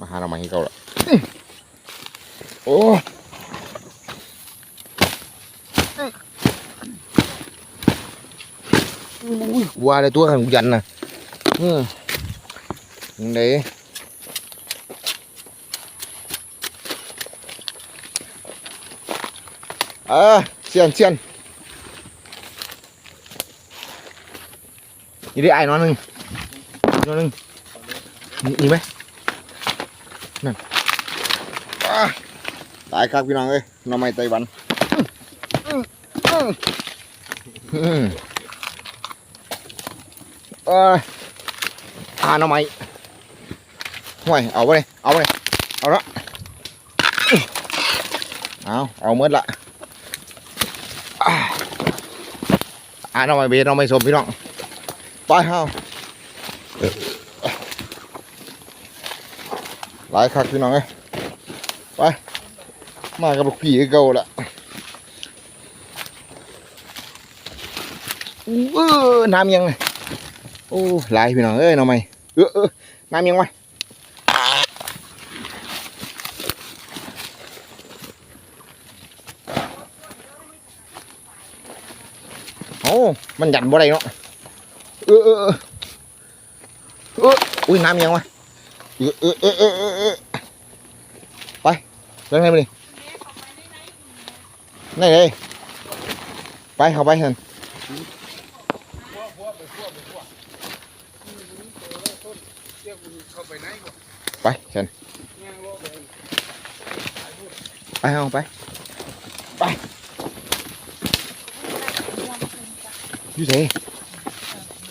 mà hả nó mày hiếu rồi qua đây tôi hàng มาหาเรามาให้เขาละโอ้ว่าเลยตัวของยันนะอืมนี่ ừ. à, xiên chen như thế ai nó nưng? Nó nưng. Nhìn mấy. อ่าตายครับพี่น้องเอ้ยน้องไม้ไต้หวันอืมอืมอืมเอออ่าน้องไม้ห่วยเอาไปเลยเอาไปเลยเอาละเอาเอาเมื่อละอ่าน้องไม้เบสหน้องไม้สมพี่น้องไปเฮาหลายคักพี่น้องเอ้ย ไปมากับลูกพี่คือเก่าละอู้เออน้ำยังโอ้ลายพี่น้องเอ้ยน้องใหม่เออเออน้ำยังวะโอ้มันหยัดบ่ได้เนาะเออเออเออเอออุ้ยน้ำยังวะเออเออเออเออ เรื่องไหนมาดิไหนเลยไปเข้าไปเถอะไปเชิญไปเอาไป ไปอยูเซ่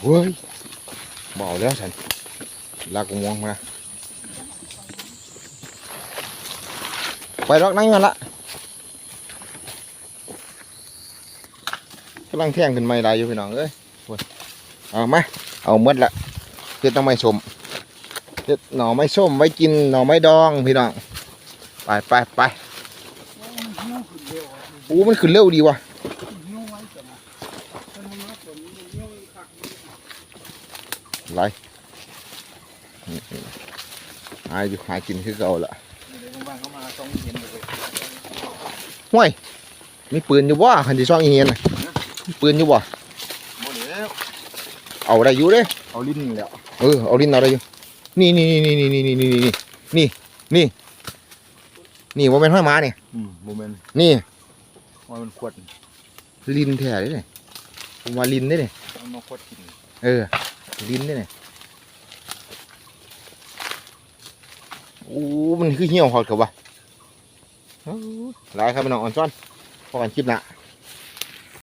เฮ้ยบอกแล้วฉันลากกูมองมา ไปรอกนั่งกันละกำลังแท่งขึ้นไม่ได้อยู่พี่น้องเอ้ยเอามาเอาหมดละเฮ็ดต้องไม่สมหน่อไม้ส้มไว้กินหน่อไม้ดองพี่น้องไปไปไปโอ้มันขึ้นเร็วดีว่ะไรหาอยู่หากินคือเก่าละ บางเขามาต้องเห็นเลยห้วยมีปืนอยู่บ่คันที่ซ่องอีเฮียนน่ะมีปืนอยู่บ่โมเดลเอาได้อยู่เด้เอาลิ้นแล้ว เออเอาลิ้นเอาได้อยู่ นี่นี่นี่นี่นี่นี่นี่นี่นี่นี่นี่ว่าเป็นห้อยม้าเนี่ยอืมโมเมนต์นี่ว่ามันขวดลิ้นแท้เลยเนี่ยผมว่าลิ้นได้เนี่ยมันมาขวดกิน เออลิ้นได้เนี่ย อ้มันคือเหี่ยวหอดกับวะหลายครับพี่น้องอ่อนซ้อนพอกันคลิปหนะ